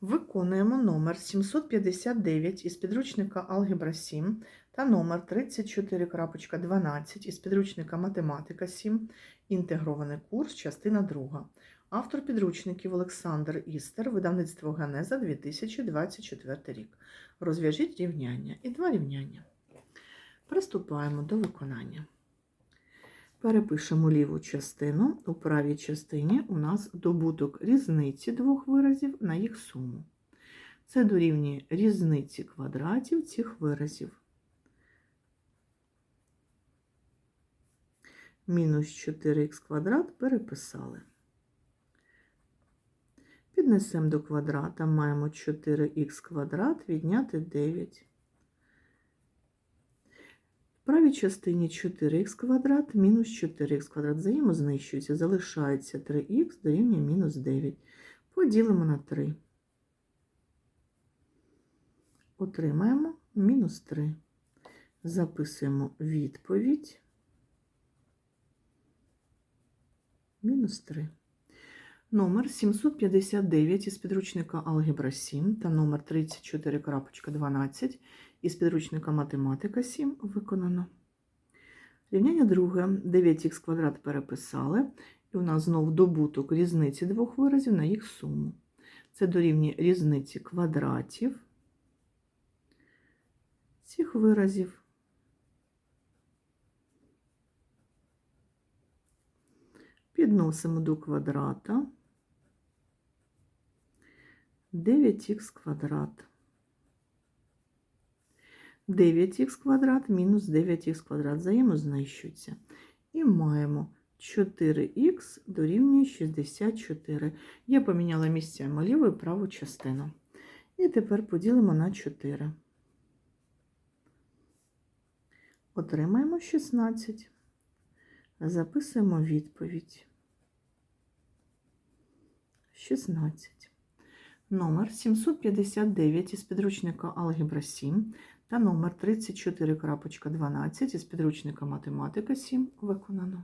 Виконуємо номер 759 із підручника Алгебра 7 та номер 34.12 із підручника Математика 7, інтегрований курс, частина 2. Автор підручників Олександр Істер, видавництво Генеза 2024 рік. Розв'яжіть рівняння і два рівняння. Приступаємо до виконання. Перепишемо ліву частину. У правій частині у нас добуток різниці двох виразів на їх суму. Це дорівнює різниці квадратів цих виразів. Мінус 4х квадрат переписали. Піднесемо до квадрата, маємо 4х квадрат відняти 9. Правій частині 4х квадрат мінус 4х квадрат взаємознищується, залишається 3х дорівнює мінус 9. Поділимо на 3. Отримаємо мінус 3. Записуємо відповідь. Мінус 3. Номер 759 із підручника Алгебра 7 та номер 34.12 із підручника Математика 7 виконано. Рівняння друге. 9х квадрат переписали, і у нас знову добуток різниці двох виразів на їх суму. Це дорівнює різниці квадратів цих виразів. Підносимо до квадрата 9х квадрат. 9х квадрат мінус 9х квадрат взаємознищуються. І маємо 4х дорівнює 64. Я поміняла місцями ліву і праву частину. І тепер поділимо на 4. Отримаємо 16. Записуємо відповідь. 16. Номер 759 із підручника Алгебра 7 та номер 34.12 із підручника Математика 7 виконано.